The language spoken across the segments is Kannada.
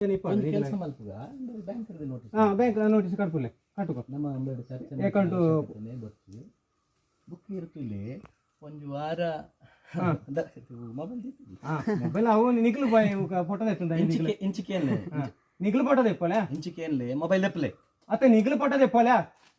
ಒಂದು ಕೆಲಸ ಮಲ್ಪುಗ ಬ್ಯಾಂಕ್ ನೋಟಿಸ್ ಹಾಂ ಬ್ಯಾಂಕ್ ನೋಟಿಸ್ ಕಟ್ಟುಕೊ ನಮ್ಮ ಚರ್ಚೆ ಬರ್ತೀವಿ. ಬುಕ್ ಇರ್ತಿಲ್ಲಿ ಒಂದು ವಾರ. ಮೊಬೈಲ್ ಹಾಂ ಮೊಬೈಲ್ ಅವು ನಿಕ್ಲು ಬಾಯ್ ಫೋಟೋ ಇಂಚಿಕೆ ಇಂಚಿಕೆ ನಿಕ್ಲು ಫೋಟೋ ಇಂಚಿಕೆ ಮೊಬೈಲ್ ದೆಪ್ಪಲೆ ಅತ್ತೆ ನಿಕ್ಲು ಫೋಟೋ ತೆಪ್ಪಲೆ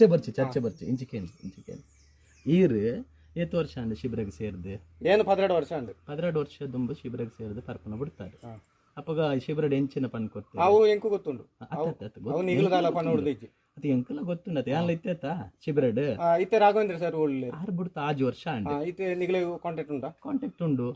ಚರ್ಚೆ ಬರ್ಚಿ ಚರ್ಚೆ ಬರ್ಚಿ. ಇಂಚಿಕೇನು ಇಂಚಿಕೇನು ಈರು ಏತ್ ವರ್ಷ ಅಂದ್ರೆ ಶಿಬಿರಕ್ಕೆ ಸೇರ್ದೆ? ಏನು ಪದ್ರೆಡು ವರ್ಷ ಅಂದ? ಪದ್ರೆಡು ವರ್ಷ ದುಂಬು ಶಿಬಿರಕ್ಕೆ ಸೇರ್ದು ಪರ್ಪನ ಬಿಡ್ತಾರೆ. ಅಪ್ಪಗ ಶಿಬಿರಡ್ ಎಂಚಿನ ಪನ್ ಕೊಡ್ತಾರೆ ಅವು ಎಂಕು ಗೊತ್ತುಂಡು ಅದು ಎಂಕಲ ಗೊತ್ತುಂಡ ಅದು ಯಾನ್ಲ ಇತ್ತೇತ ಶಿಬಿರಡ್? ಇತ್ತೆ ರಾಘವೇಂದ್ರ ಸರ್ ಒಳ್ಳೆ. ಆರು ಬಿಡ್ತ ಆಜು ವರ್ಷ ಅಂಡ್ ಇತ್ತೆ ನಿಗ್ಲೆ ಕಾಂಟ್ಯಾಕ್ಟ್ ಉಂಟಾ? ಕಾಂಟ್ಯಾಕ್ಟ್ ಉಂಡು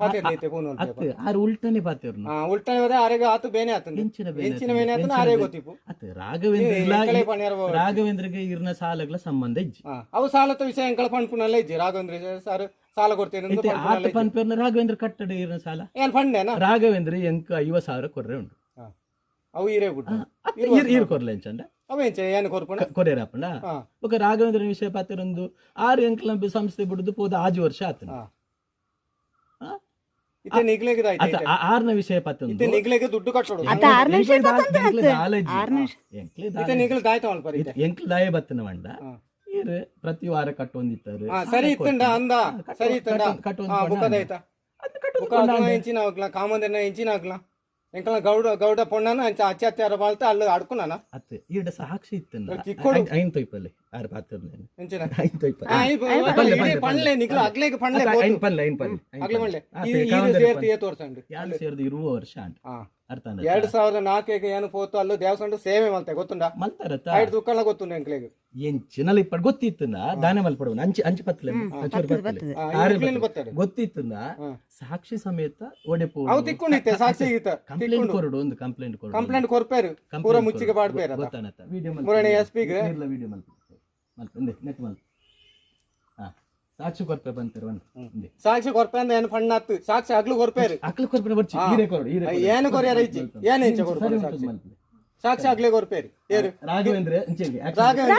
ಪಾತೆ ಇತ್ತೆ ಫೋನ್ ಅತ್ತ ಆರು ಉಲ್ಟನೆ ಪಾತೇವ್ರು ಉಲ್ಟನೆ ಹೋದ ಆರೆಗೆ ಆತು ಬೇನೆ ಆತಂದು ಇಂಚಿನ ಬೇನೆ ಎಂಚಿನ ಬೇನೆ ಆತನ ಆರೆ ಗೊತ್ತಿಪ್ಪು. ಅತ್ತ ರಾಘವೇಂದ್ರ ಇಲ್ಲ ರಾಘವೇಂದ್ರಗೆ ಇರ್ನ ಸಾಲಗಳ ಸಂಬಂಧ ಇಜ್ಜಿ. ಅವು ಸಾಲದ ವಿಷಯ ಎಂಕಲ ಪಂಡ್ಪುನಲ್ಲ ಇಜ್ಜಿ ರಾಘವೇಂದ್ರ ಸರ್ ಸಾಲ ಕೊಡ್ತೇನೆ ಆತ ಪನ್ಪೇರ್ನ ರಾಘವೇಂದ್ರ ಕಟ್ಟಡ ಇರ್ನ ಸಾಲ? ಏನ್ ಪಂಡೇನ ರಾಘವೇಂದ್ರ ಎಂಕ ಐವ ಸಾವಿರ ಕೊರ್ರೆ ಉಂಡು ಅವು ಇರೇ ಗುಡ್ಡ ಇರ್ ಕೊರ್ಲೆ ಎಂಚಂಡ ಕೊಡೆಯರಪ್ಪನ ರಾಘವೇಂದ್ರನ ವಿಷಯ విషయ పాత్రందు ఆరు ಎಂಕ್ಲಂಬಿ ಸಂಸ್ಥೆ ಬಿಡುದು ಪೋದ ಆಜು ವರ್ಷ ಆತನ. ಆರ್ನ ವಿಷಯ ಪತ್ತು ದುಡ್ಡು ಎಂಕ್ಲ ದಾಯ ಬತ್ತನ ಮಂಡ. ಪ್ರತಿ ವಾರ ಕಟ್ಟೊಂದಿತ್ತಾರೆ ಸರಿ ಇತ್ತಂಡ ಅಂದ. ಸರಿ ಇತ್ತಂಡ. ಕಟ್ಟೊಂದು ಕಟ್ಟೊಂದು ಕಾಮಂದನ್ನ ಇಂಚಿನ ಆಗ್ಲಾ ಕಾಮಂದಿನ ಎಂಚಿನ ಆಗ್ಲ ಎಂಕಲ ಗೌಡ ಗೌಡ ಪೊಣ್ಣನ ಅಂಚ ಅಚ್ಚ ಅಚ್ಚಾರ ಬಾಳ್ತ ಅಲ್ಲಿ ಅಡ್ಕುನಾನ ಅತ್ತೆ ಈಡ ಸಾಕ್ಷಿ ಇತ್ತನ ಚಿಕ್ಕೋಡು. ಐನ್ ತೊಯ್ಪಲ್ಲಿ ಆರ್ ಎಂಚಿನ? ಐನ್ ತೊಯ್ಪಲ್ಲಿ. ಆ, ಪಣ್ಣೆ ನಿಕ್ಲ ಇಡೀ ಅಗ್ಲೆಗೆ ಪಣ್ಲೆ ಐನ್ ಪಣ್ಣೆ ಐನ್ ಪಣ್ಣೆ ಅಗ್ಲೆ ಪಣ್ಣೆ ಈ- ಸೇರ್ತಿ ವರ್ಷ ಅಂಡ್ ಎರಡು ಇರುವ ವರ್ಷ ಅಂತ ಹಾ ಅರ್ಥ ಎರಡ್ ಸಾವಿರದ ನಾಲ್ಕಿಗೆ ಏನು ಪೋತು ಅಲ್ಲೂ ದೇವಸ್ಥಾನ ಸೇವೆ ಮಲ್ತೆ ಗೊತ್ತುಂಡ ಮಲ್ತಾರತ್ತ ಐದು ದುಃಖಲ್ಲ ಗೊತ್ತುಂಡ ಏನ್ ಎಂಚಿನಲ್ಲಿ ಇಪ್ಪಡ್ ಗೊತ್ತಿತ್ತುನ? ದಾನ ಮಲ್ಪಡುವ ಅಂಚಿ ಅಂಚಿ ಪತ್ಲೆ ಗೊತ್ತಿತ್ತನ? ಸಾಕ್ಷಿ ಸಮೇತ ಒಡೆಪು ಅವು ತಿಕ್ಕೊಂಡಿತ್ತೆ ಸಾಕ್ಷಿ ಗೀತ ಕಂಪ್ಲೇಂಟ್ ಕೊರಡು ಒಂದು ಕಂಪ್ಲೇಂಟ್ ಕೊರಡು. ಕಂಪ್ಲೇಂಟ್ ಕೊರ್ಪೇರು. ಪೂರ ಮುಚ್ಚಿಗೆ ಬಾಡ್ಬೇರ ಗೊತ್ತಾನತ್ತ. ವಿಡಿಯೋ ಮೂರನೇ ಎಸ್ಪಿಗೆ ವಿಡಿಯೋ ಮಲ್ ಮಲ್ಪ ನೆಟ್ ಮಲ್ಪ ಹಾ ಸಾಕ್ಷಿ ಕೊರ್ಪೆ ಬಂತಾರೆ ಒಂದು ಸಾಕ್ಷಿ ಕೊರ್ಪೆ ಅಂದ್ರೆ ಏನು ಫಣ್ಣ ಹತ್ತು? ಸಾಕ್ಷಿ ಅಗ್ಲು ಕೊರ್ಪೇರು ಅಕ್ಲ ಕೊರ್ಪೆ ಬರ್ಚಿ ಹೀರೆ ಕೊರಡು ಹೀರೆ. ಏನು ಕೊರಿಯಾರ ಐಚಿ ಏನು ಇಂಚ ಕೊರ್ಪೆ ಕೊರ್ಪೇರು ಸಾಕ್ಷಿ ಮಲ್ಪೆ. ಸಾಕ್ಷಿ ರೀ. ಕೊರ್ಪೇರು ಏರು ರಾಘವೇಂದ್ರ ಇಂಚೆಗೆ action. ರಾಘವೇಂದ್ರ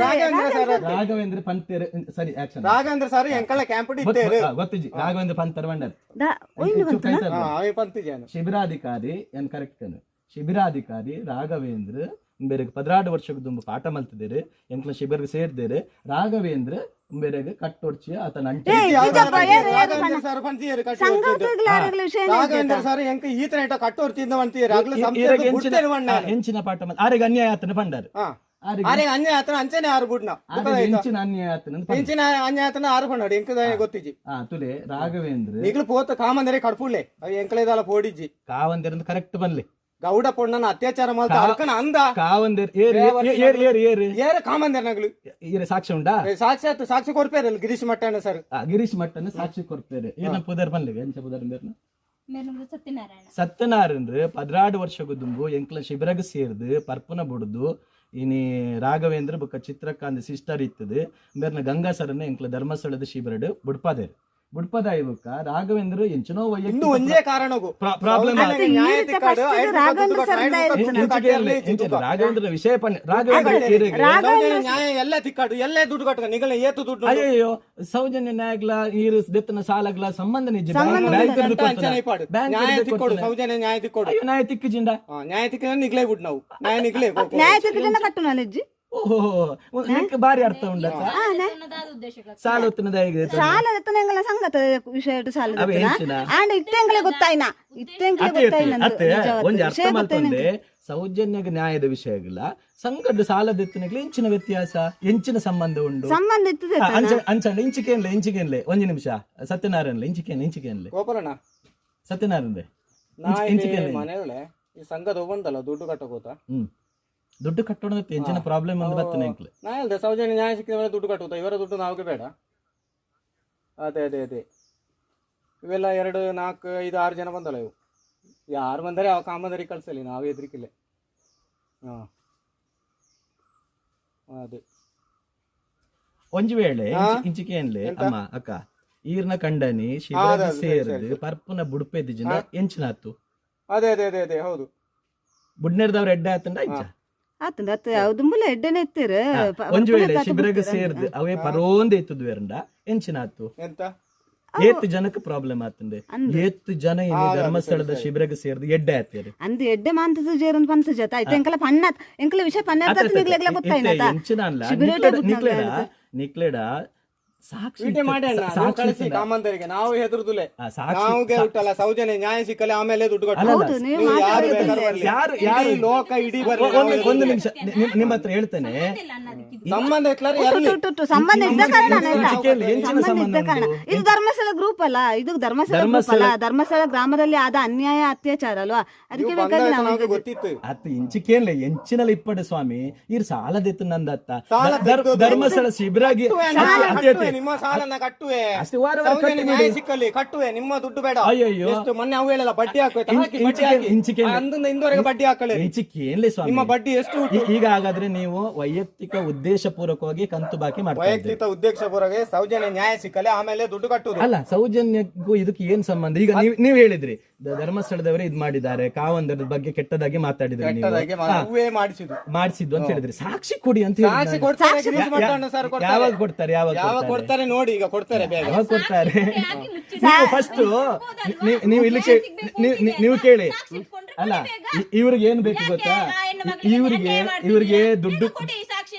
ರಾಘವೇಂದ್ರ ಸರ್ ರಾಘವೇಂದ್ರ ಪಂತೇರ್ ಸರಿ ಆಕ್ಷನ್ ರಾಘವೇಂದ್ರ ಸರ್ ಎಂಕಳ ಕ್ಯಾಂಪಡಿ ಇತ್ತೇರು? ಗೊತ್ತಿಜಿ ರಾಘವೇಂದ್ರ ಪಂತರ್ ಪಂತಿಜಾನು ಶಿಬಿರಾಧಿಕಾರಿ ಏನ್ ಕರೆಕ್ಟ್ ಶಿಬಿರಾಧಿಕಾರಿ ರಾಘವೇಂದ್ರ ಬೇರೆಗೆ ಪದ್ರಾಡು ವರ್ಷಕ್ಕೆ ತುಂಬ ಪಾಠ ಮಲ್ತಿದ್ದೇರೆ ಎಂಕ್ಲ ಶಿಬಿರಗೆ ಸೇರ್ದೇರೆ. ರಾಘವೇಂದ್ರ ಬೇರೆಗೆ ಕಟ್ಟೊಡ್ಚಿ ಆತನ ಅಂಟೆ. ಎಂಚಿನ ಪಾಠ ಆರೆಗೆ ಅನ್ಯಾಯ ಆತನ ಪಂಡಾರ್. ಆರೆಗೆ ಆರೆ ಅನ್ಯ ಆತನ ಅಂಚನೆ ಆರು ಬುಡ್ನ ಹೆಂಚಿನ ಎಂಚಿನ ಅನ್ಯಾಯ ಆತನ ಪಂಡ ಹೆಂಚಿನ ಅನ್ಯ ಆತನ ಆರು ಪಣ್ಣಾಡಿ ಎಂಕದ ಗೊತ್ತಿಜಿ ಆ ತುಲೆ ರಾಘವೇಂದ್ರ ಪೋತ ಕಾಮಂದರೆ ಕಡ್ಪುಳ್ಳೆ ಅವು ಎಂಕಲೇದಾಲ ಪೋಡಿಜ್ಜಿ. ಕಾವಂದಿರಂದು ಕರೆಕ್ಟ್ ಬಲ್ಲೆ ಗೌಡ ಪೊಣ್ಣನ ಅತ್ಯಾಚಾರ ಮಾಡ್ತಾ ಅಂದ. ಕಾವಂದಿರ್ ಏರ್ ಏರ್ ಏರ್ ಏರ್ ಏರ್ ಏರ ಕಾಮಂದರ್ ನಗ್ಲು. ಈರೆ ಸಾಕ್ಷಿ ಉಂಟಾ ಸಾಕ್ಷಾತ್ ಸಾಕ್ಷಿ ಕೊಡ್ಪೇರಲ್ಲ ಗಿರೀಶ್ ಮಟ್ಟಣ್ಣ ಸರ್. ಗಿರೀಶ್ ಮಟ್ಟಣ್ಣ ಸಾಕ್ಷಿ ಕೊಡ್ತಾರೆ ಏನ ಪುದರ್ ಬಂದ್ಲಿಗೆ ಎಂಚ ಪುದರ್ ಬಂದಿರ್ನ ಮೇನಮ್ದು ಪದ್ರಾಡು ಸತ್ಯನಾರಾಯಣ. ಪದಿನಾಡು ವರ್ಷ ದುಂಬು ಎಂಕ್ಲ ಶಿಬಿರಗ ಸೇರ್ದು ಪರ್ಪುನ ಬುಡ್ದು ಇನಿ ರಾಘವೇಂದ್ರ ಬೊಕ್ಕ ಚಿತ್ರಕಾಂತ್ ಸಿಸ್ಟರ್ ಇತ್ತದು. ಬೇರ್ನ ಗಂಗಾ ಸರನ್ನ ಎಂಕ್ಲ ಧರ್ಮಸ್ಥಳದ ಶಿಬಿರಡು ಬುಡ್ಪದೇರು. ಬುಡ್ಪದ ಇವಕ್ಕ ರಾಘವೇಂದ್ರ ಎಂಚನೋ ಒಂದೇ ಕಾರಣಗೂ. ಪ್ರಾಬ್ಲಮ್ ರಾಘವೇಂದ್ರ ವಿಷಯ ರಾಘವೇಂದ್ರ ಸೌಜನ್ಯ ನ್ಯಾಯ ಎಲ್ಲ ತಿಕ್ಕಾಡು ಎಲ್ಲೇ ದುಡ್ಡು ಕಟ್ಟ ನಿಗಲ ಏತು ದುಡ್ಡು. ಅಯ್ಯಯ್ಯೋ ಸೌಜನ್ಯ ನ್ಯಾಯಗ್ಲ ಈರು ದೆತ್ತನ ಸಾಲಗ್ಲ ಸಂಬಂಧ ನಿಜ. ಸಂಬಂಧ ಬ್ಯಾಂಕ್ ಅಂತ ಅಂಚನೆ ಪಾಡು. ನ್ಯಾಯ ತಿಕ್ಕೊಡು ಸೌಜನ್ಯ ನ್ಯಾಯ ತಿಕ್ಕೊಡು. ಅಯ್ಯೋ ನ್ಯಾಯ ತಿಕ್ಕಿಜಿಂಡ ನ್ಯಾಯ ತಿಕ್ಕ ನಿಗ್ಲೇ ಬಿಡ್ ನಾವು. ನ್ಯಾಯ ನಿಗ್ಲೇ ನ್ಯಾಯ ಕಟ್ಟು ನಾಲೆಜ್ಜಿ ಓಹೋ ನಿಕ್ಕೆ ಬಾರಿ ಅರ್ಥ ಸಾಲ ಹೇಗೆ ಸಾಲ ಎತ್ತನೆಂಗಳ ಸಂಗತ ವಿಷಯ ಸಾಲ ಅವೇ ಹೆಂಚಿನ? ಆಂಡ ಇತ್ತೆಂಗಳೇ ಗೊತ್ತಾಯ್ನ? ಇತ್ತೆಂಗಳೇ ಅತ್ತೆ ಗೊತ್ತಾಯ್ನ ಅತ್ತೆ ಅರ್ಥ ಮಾಡ್ಕೊಂಡೆ ಸೌಜನ್ಯಗ ನ್ಯಾಯದ ವಿಷಯಗಳ ಸಂಘದ ಸಾಲದ ಎತ್ತನೆಗಳು ಇಂಚಿನ ವ್ಯತ್ಯಾಸ ಎಂಚಿನ ಸಂಬಂಧ ಉಂಟು. ಸಂಬಂಧ ಇರ್ತದೆ ಅಂಚ ಅಂಚಂಡ ಇಂಚಿಕೆನ್ಲೆ ಒಂದು ಒಂಜಿ ನಿಮಿಷ ಸತ್ಯನಾರಾಯಣಲೆ ಇಂಚಿಕೆನ್ ಇಂಚಿಕೆನ್ಲೆ ಸತ್ಯನಾರಾಯಣಲೆ ಇಂಚಿಕೆನ್ಲೆ ಮನೆಯೊಳೆ ಈ ಸಂಘದ ಬಂದಲ್ಲ ದುಡ್ಡು ಕಟ್ಟಕೋತ. ಹ್ಮ್. ದುಡ್ಡು ಕಟ್ಟೋಣ ಪೆನ್ಷನ್ ಪ್ರಾಬ್ಲಮ್ ಅಂದ್ರೆ ಬರ್ತೇನೆ ಅಂಕಲ್. ನಾ ಹೇಳ್ದೆ ಸೌಜನ್ಯ ನ್ಯಾಯ ಸಿಕ್ಕಿದ ಮೇಲೆ ದುಡ್ಡು ಕಟ್ಟುತ್ತಾ ಇವರ ದುಡ್ಡು ನಾವ್ಗೆ ಬೇಡ. ಅದೇ ಅದೇ ಅದೇ. ಇವೆಲ್ಲ ಎರಡು ನಾಲ್ಕು ಐದು ಆರು ಜನ ಬಂದಲ್ಲ ಇವು. ಯಾರು ಬಂದರೆ ಅವ ಕಾಮದರಿ ಕಳ್ಸಲಿ ನಾವು ಹೆದರಿಕಿಲ್ಲ. ಹಾ. ಅದೇ. ಒಂಜಿ ವೇಳೆ? ಇಂಚಿಕೆ ಏನ್ಲೆ? ಅಮ್ಮ ಅಕ್ಕ ಈರ್ನ ಕಂಡನಿ ಶಿವಾಜಿ ಸೇರಿದ್ರು ಪರ್ಪುನ ಸೇರ್ದು ಬುಡ್ಪೆದ್ದಿಜಿಂದ ಹಾ? ಎಂಚಿನಾತು? ಅದೇ ಅದೇ ಅದೇ ಅದೇ ಹೌದು. ಬುಡ್ನೆರ್ದವ್ರ ಎಡ್ಡೆ ಆತಂಡ ಇಂಚ? ಆತಂದ. ಅತ್ತ ದುಂಬುಲ ಎಡ್ಡೆನೆ ಎತ್ತೀರ. ಒಂಜಿ ವೇಳೆ ಶಿಬಿರಗ್ ಸೇರ್ದು ಅವೇ ಪರೋಂದೆ ಎತ್ತುದು ವೇರಂಡ? ಎಂಚಿನಾತು ಎಂತ? ಏತ್ ಜನಕ್ಕೆ ಪ್ರಾಬ್ಲಮ್ ಆತಂದೆ. ಅಂದೆ. ಏತ್ ಜನ ಇನ್ನು ಧರ್ಮಸ್ಥಳದ ಸರಿ, ಸೇರ್ದು ಎಡ್ಡೆ ಆತ್ಯರು ಅಂದ್ ಎಡ್ಡೆ ಮಾಂತದ ಜೇರನ್ ಪಂತ ಜತ. ಆಯ್ತು ಎಂಕಲ ಪನ್ನತ್ ಎಂಕಲ ವಿಷಯ ಪನ್ನ ನಿಗ್ಲೆಗ್ಲ ಗೊತ್ತಾಯ್ನತ. ನಿಕ್ಲೆಡ. ನಿಕ್ಲೆಡ ಸಾಕ್ಷಿ ಕಳಿಸಿ ನಾವು ಹೆದರುದುಲೆ. ನಾವುಗೆ ಸೌಜನ್ಯ ನ್ಯಾಯ ಸಿಕ್ಕಲೆ ಆಮೇಲೆ ದುಡ್ಡು ಯಾರು ಲೋಕ ಇಡೀ ಬರ್ಲಿ. ಒಂದು. ನಿಮಿಷ. ನಿಮ್- ನಿಮ್ಮ ಹತ್ರ ಹೇಳ್ತೇನೆ. ಸಂಬಂಧ ಸಂಬಂಧ ಇದ್ದ ಕಾರಣ? ಇದು. ಧರ್ಮಸ್ಥಳ ಗ್ರೂಪ್ ಅಲ್ಲ. ಇದು ಧರ್ಮಸ್ಥಳ ಗ್ರೂಪ್ ಧರ್ಮಸ್ಥಳ- ಅಲ್ಲ. ಧರ್ಮಸ್ಥಳ ಗ್ರಾಮದಲ್ಲಿ ಆದ ಅನ್ಯಾಯ ಅತ್ಯಾಚಾರ ಅಲ್ವಾ? ಅದಕ್ಕೆ ನೀವು ಬೇಕಾಗಿ ನಮಗೆ ಗೊತ್ತಿತ್ತು ಅತ್ತ ಇಂಚಿಕೇನ್ಲೆ ಎಂಚಿನಲ್ಲ ಇಪ್ಪಡೆ ಸ್ವಾಮಿ. ಇರ್ ಸಾಲದಿತ್ತು ನಂದತ್ತ. ಧರ್ಮಸ್ಥಳ ಶಿಬಿರಾಗಿ ಕಟ್ಟುವೆ. ನಿಮ್ಮ ಸಾಲನ್ನ ಕಟ್ಟುವೆ. ಅಷ್ಟೇ ವಾರ ವಾರ ಸೌಜನ್ಯ ಕಟ್ಟಿ ನ್ಯಾಯ ಬಿಡಿ. ಸಿಕ್ಕಲ್ಲಿ ಕಟ್ಟುವೆ ನಿಮ್ಮ ದುಡ್ಡು ಬೇಡ. ಅಯ್ಯಯ್ಯೋ. ಎಷ್ಟು ಮೊನ್ನೆ ಅವು ಹೇಳಲ್ಲ ಬಡ್ಡಿ ಹಾಕುವೆ ಹಾಕಿ. ಬಡ್ಡಿ ಇಂಚಿಕೆ- ಅಂದಿಂದ ಇಂದವರೆಗೆ ಬಡ್ಡಿ ಹಾಕಲೆ. ಇಂಚಿಕೇನ್ಲೆ ಸ್ವಾಮಿ? ನಿಮ್ಮ ಬಡ್ಡಿ ಎಷ್ಟು ಉಂಟು? ಈ- ಈಗ ಹಾಗಾದ್ರೆ ನೀವು ವೈಯಕ್ತಿಕ ಉದ್ದೇಶ ಪೂರ್ವಕವಾಗಿ ಕಂತು ಬಾಕಿ ಮಾಡ್ತಾ ಇದ್ದೀರಿ. ವೈಯಕ್ತಿಕ ಉದ್ದೇಶ ಪೂರಗೆ ಸೌಜನ್ಯ ನ್ಯಾಯ ಸಿಕ್ಕಲೆ ಆಮೇಲೆ ದುಡ್ಡು ಕಟ್ಟುದು ಅಲ್ಲ ಸೌಜನ್ಯಕ್ಕೂ ಇದಕ್ಕೆ ಏನ್ ಸಂಬಂಧ? ಈಗ ನೀವ್ ನೀವ್ ಹೇಳಿದ್ರಿ ದ- ಧರ್ಮಸ್ಥಳದವರೇ ಇದ್ ಮಾಡಿದ್ದಾರೆ ಕಾವಂದರದ ಬಗ್ಗೆ ಕೆಟ್ಟದಾಗಿ ಮಾತಾಡಿದ್ರಿ ನೀವು. ಕೆಟ್ಟದಾಗೆ ಮಾ- ಮಾಡಿಸಿದ್ದು. ಮಾಡಿಸಿದ್ದು ಅಂತ ಹೇಳಿದ್ರಿ. ಸಾಕ್ಷಿ ಕೊಡಿ ಅಂತ ಹೇಳಿ ಸಾಕ್ಷಿ ಕೊಡ್ತಾರೆ ಗಿರೀಶ್ ಸರ್ ಕೊಡ್ತಾರೆ. ಯಾವಾಗ ಕೊಡ್ತಾರೆ? ಯಾವಾಗ ಯಾವಾಗ ಕೊಡ್ತಾರೆ ಕೊಡ್ತಾರೆ ನೋಡಿ ಈಗ ಕೊಡ್ತಾರೆ ಬೇಗ. ಕೊಡ್ತಾರೆ. ನೀವು ಫಸ್ಟ್ ನೀವು ಇಲ್ಲಿ ಕೇ- ನೀವು- ನೀವು- ನೀವು ಕೇಳಿ. ಅಲ್ಲ ಇ- ಇವ್ರಿಗೆ ಏನ್ ಬೇಕು ಗೊತ್ತಾ? ಇವ್ರಿಗೆ ಇವ್ರಿಗೆ ದುಡ್ಡು ಕೊಡಿ ಸಾಕ್ಷಿ